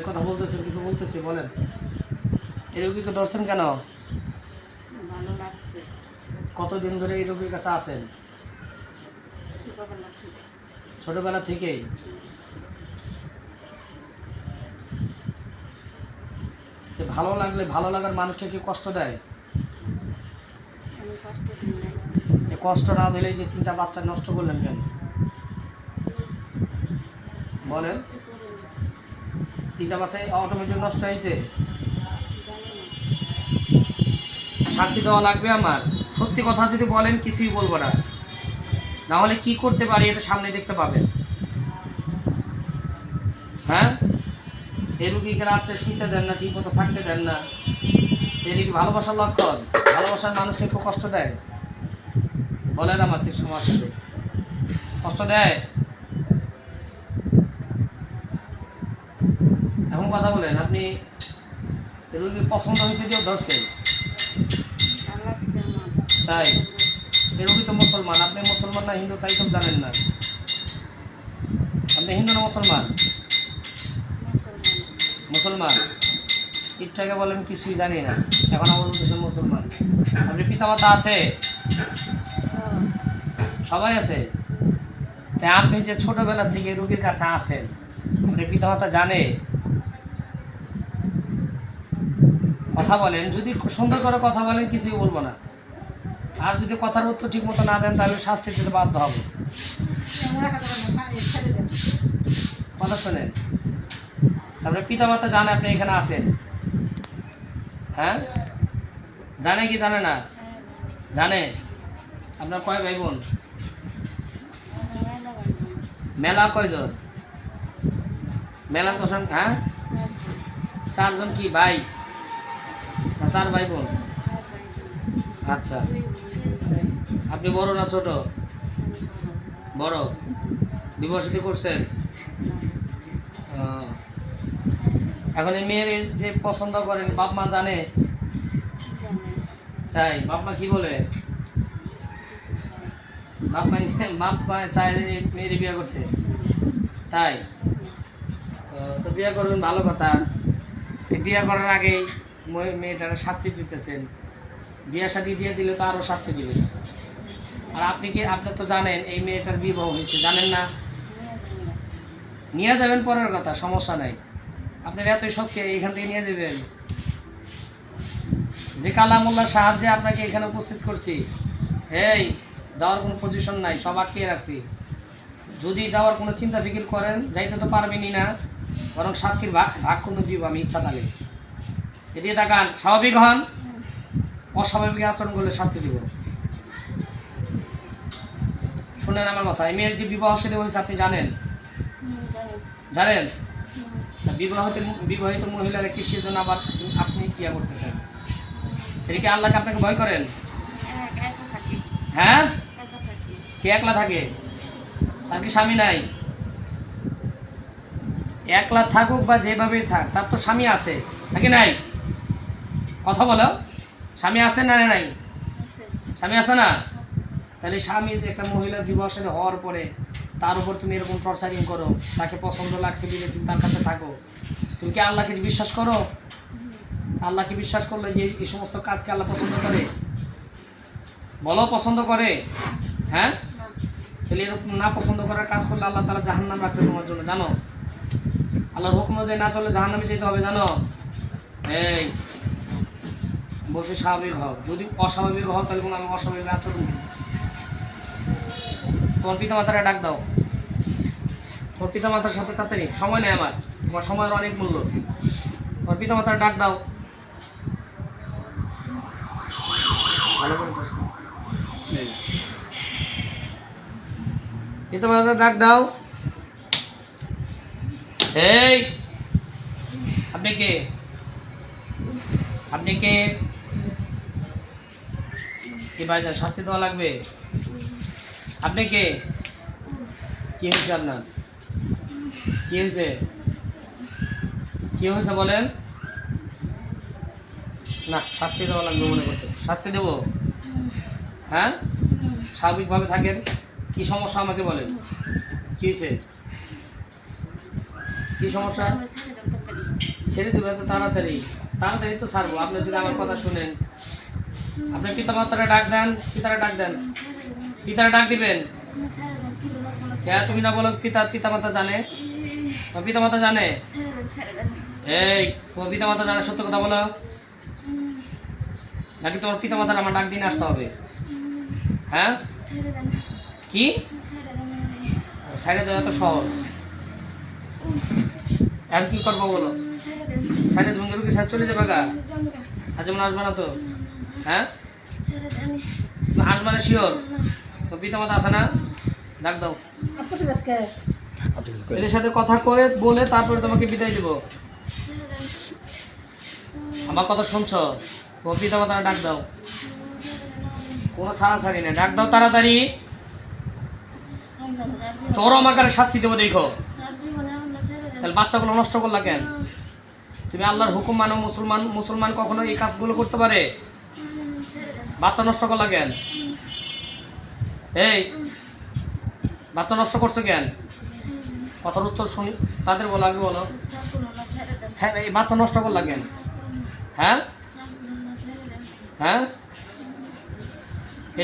অনেক কথা বলতেছেন কিছু বলতেছি বলেন। এই রোগীকে ধরছেন কেন? কতদিন ধরে এই রোগীর কাছে আছেন? ছোটবেলা থেকে। থেকেই? ভালো লাগলে ভালো লাগার মানুষকে কি কষ্ট দেয়? কষ্ট না। দিলে যে তিনটা বাচ্চা নষ্ট করলেন কেন? বলেন। তিনটা বাচ্চা অটোমেটিক নষ্ট হয়েছে। শাস্তি দেওয়া লাগবে আমার। সত্যি কথা যদি বলেন, কিছুই বলব না। না হলে কি করতে পারি এটা সামনে দেখতে পাবেন। হ্যাঁ? এই রুগীকে রাত্রে শুইতে দেন না, ঠিক মতো থাকতে দেন না। এটি কি ভালোবাসার লক্ষণ। ভালোবাসার মানুষকে খুব কষ্ট দেয়। বলেন আমার কিছু আমার কষ্ট দেয়? এখন কথা বলেন, আপনি রুগী পছন্দ হয়েছে কেউ ধরছেন? তাই? এই রোগী তো মুসলমান, আপনি মুসলমান না হিন্দু, তাই তো জানেন না। আপনি হিন্দু না মুসলমান? মুসলমান। একটু বলেন, কিছুই জানি না। এখন বলতেছেন মুসলমান। আপনি পিতামাতা আছে? সবাই আছে? তাই আপনি যে ছোটবেলা থেকে রোগীর কাছে আসেন, আপনি পিতামাতা জানে কথা বলেন, যদি সুন্দর করে কথা বলেন, কিছুই বলব না। আর যদি কথার উত্তর ঠিক মতো না দেন, তাহলে শাস্তি দিতে বাধ্য হব। কথা শোনেন। তারপরে পিতা মাতা জানে আপনি এখানে আছেন। হ্যাঁ? জানে কি জানে না? জানে। আপনার কয় ভাই বোন মেলা কয়জন? মেলা তো হ্যাঁ? চারজন কি, ভাই? চার ভাই বোন। আচ্ছা। আপনি বড় না ছোট? বড়। বিবাহ করছেন? এখন এই মেয়ের যে পছন্দ করেন, বাপ মা জানে? তাই, বাপ মা কি বলে? বাপ মা বাপ মা চায় মেয়ের বিয়ে করতে। তাই। তো বিয়ে করবেন, ভালো কথা। বিয়ে করার আগেই মেয়েটার শাস্তি দিতেছেন। বিয়া শাদি দিয়ে দিলে তো আরও শাস্তি দিবে। আর আপনি কি আপনি তো জানেন, এই মেয়েটার বিবাহ হয়েছে, জানেন না? নিয়ে যাবেন পরের কথা, সমস্যা নাই। আপনার এতই শক্তি, এইখান থেকে নিয়ে যাবেন। যে কালামুল্লার সাহায্যে আপনাকে এখানে উপস্থিত করছি এই যাওয়ার কোনো পজিশন নাই, সব আটকিয়ে রাখছি। যদি যাওয়ার কোনো চিন্তা ফিকির করেন, যাইতে তো পারবেনই না, বরং শাস্তির ভাগ ভাগ কিন্তু দিব আমি ইচ্ছা তাহলে এদিকে তাকান, স্বাভাবিক হন। অস্বাভাবিক আচরণ করলে শাস্তি দিব। শুনেন আমার কথা এই মেয়ের যে বিবাহ সেটা হয়েছে, আপনি জানেন? জানেন? বিবাহিত বিবাহিত মহিলারা কৃষির জন্য আবার আপনি ইয়া করতেছেন। এটা কি আল্লাহকে আপনাকে ভয় করেন? হ্যাঁ? কে একলা থাকে? তার কি স্বামী নাই? একলা থাকুক বা যেভাবেই থাক, তার তো স্বামী আছে নাকি নাই? কথা বলো। স্বামী আছে না নাই? স্বামী আছে না? তাহলে স্বামী একটা মহিলার বিবাহ সাথে হওয়ার পরে তার উপর তুমি এরকম টর্চারিং করো, তাকে পছন্দ লাগছে বলে তুমি তার কাছে থাকো। তুমি কি আল্লাহকে বিশ্বাস করো? আল্লাহকে বিশ্বাস করলে যে এই সমস্ত কাজকে আল্লাহ পছন্দ করে? বলো, পছন্দ করে? হ্যাঁ? তাহলে এরকম না পছন্দ করার কাজ করলে আল্লাহ তালা জাহান্নাম রাখছে তোমার জন্য, জানো? আল্লাহর হুকুম অনুযায়ী না চললে জাহান্নামে যেতে হবে, জানো? এই বলছে স্বাভাবিক হও। যদি অস্বাভাবিক হও তাহলে কোনো আমি অস্বাভাবিক আচরণ করি। তোমার পিতা মাতারা ডাক দাও। তোমার পিতা মাতার সাথে তাড়াতাড়ি সময় নেই আমার। তোমার সময়ের অনেক মূল্য। তোমার পিতা মাতার ডাক দাও। ভালো করে পিতা মাতার ডাক দাও। এই আপনি কে? আপনি কে? কি ভাইজান শাস্তি দেওয়া লাগবে? আপনি কে? কি হয়েছে আপনার? কি হয়েছে? কি হয়েছে বলেন? না শাস্তি দেওয়া লাগবে মনে করতেছে। শাস্তি দেবো? হ্যাঁ? স্বাভাবিকভাবে থাকেন? কি সমস্যা আমাকে বলেন? কি হয়েছে? কি সমস্যা? ছেড়ে দেবে তো তাড়াতাড়ি। তাড়াতাড়ি তো ছাড়বো। আপনি যদি আমার কথা শুনেন। আপনি পিতা মাতারা ডাক দেন, পিতারা ডাক দেন। পিতারা ডাক দিবেন। হ্যাঁ তুমি না বলো পিতা পিতা মাতা জানে? তোমার পিতা মাতা জানে? এই, তোমার পিতা মাতা জানে, সত্য কথা বলো। নাকি তোমার পিতা মাতার আমার ডাক দিন আসতে হবে? হ্যাঁ? কি? সাইডে দেওয়া তো সহজ। এখন কি করব বলো? সাইডে তুমি সাথে চলে যাবে গা? আজ যেমন আসবে না তো? হ্যাঁ? তুমি আসবে না শিওর? তো না? ডাক দাও। এদের সাথে কথা করে বলে তারপরে তোমাকে বিদায় আমার কথা শুনছো? তোমার ডাক দাও। কোনো ছাড়া ছাড়ি না ডাক দাও তাড়াতাড়ি। চরম আকারে শাস্তি দেবো, দেখো। তাহলে বাচ্চাগুলো নষ্ট করলা কেন? তুমি আল্লাহর হুকুম মানো, মুসলমান মুসলমান কখনো এই কাজগুলো করতে পারে? বাচ্চা নষ্ট করলা কেন? এই, বাচ্চা নষ্ট করছ কেন? কথার উত্তর শুনি, তাদের বলো, আগে বলো। স্যার, এই বাচ্চা নষ্ট করলা কেন? হ্যাঁ? হ্যাঁ?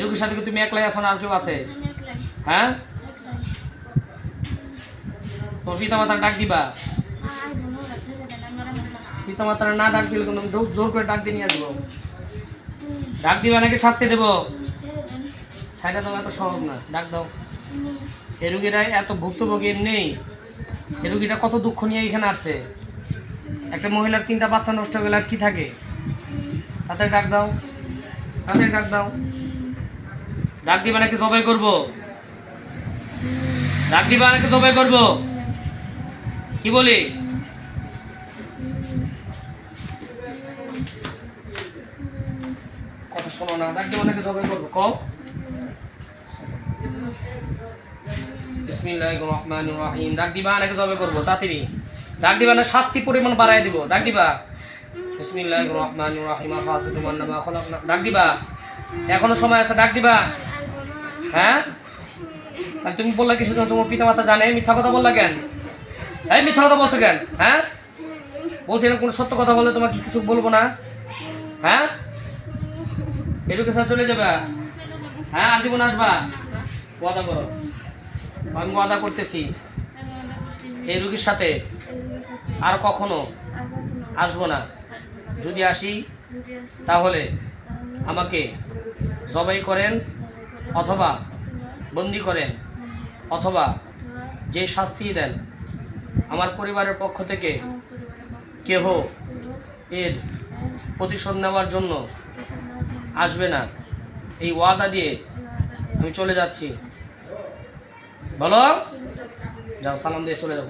রুগীর সাথে কি তুমি একলাই আসো না আর কেউ আছে? হ্যাঁ? তোমার পিতা মাতার ডাক দিবা। পিতা মাতার না ডাক দিলে জোর করে ডাক দিয়ে নিয়ে আসব। ডাক দিবা নাকি? শাস্তি দেবো। সাইডা দেওয়া এত সহজ না। ডাক দাও। এ রুগীরা এত ভুক্তভোগী নেই এ রুগীটা কত দুঃখ নিয়ে এখানে আসছে। একটা মহিলার তিনটা বাচ্চা নষ্ট গেলে আর কি থাকে? তাদের ডাক দাও। তাদের ডাক দাও। ডাক দিবা নাকি জবাই করব? ডাক দিবা নাকি জবাই করব? কি বলি কথা শোনো না, ডাক দিবা নাকি জবাই করব কম ডাক দিবা ডাক দিবা দিব। ডাক দিবা। ডাক দিবা। এখনও সময় আছে, ডাক দিবা। হ্যাঁ? তুমি বললা কিছু তোমার পিতা মাতা জানে মিথ্যা কথা বললা কেন? এই মিথ্যা কথা বলছো কেন? হ্যাঁ? বলছি এরকম কোনো সত্য কথা বললে তোমাকে কিছু বলব না? হ্যাঁ? সাথে চলে যাবে? হ্যাঁ আর জীবন আসবা? ওয়াদা করো। আমি ওয়াদা করতেছি। এই রুগীর সাথে আর কখনো আসব না। যদি আসি, তাহলে আমাকে জবাই করেন অথবা বন্দি করেন অথবা যে শাস্তি দেন আমার পরিবারের পক্ষ থেকে কেহ এর প্রতিশোধ নেওয়ার জন্য আসবে না। এই ওয়াদা দিয়ে আমি চলে যাচ্ছি। বলো? যাও সালাম দিয়ে চলে যাও।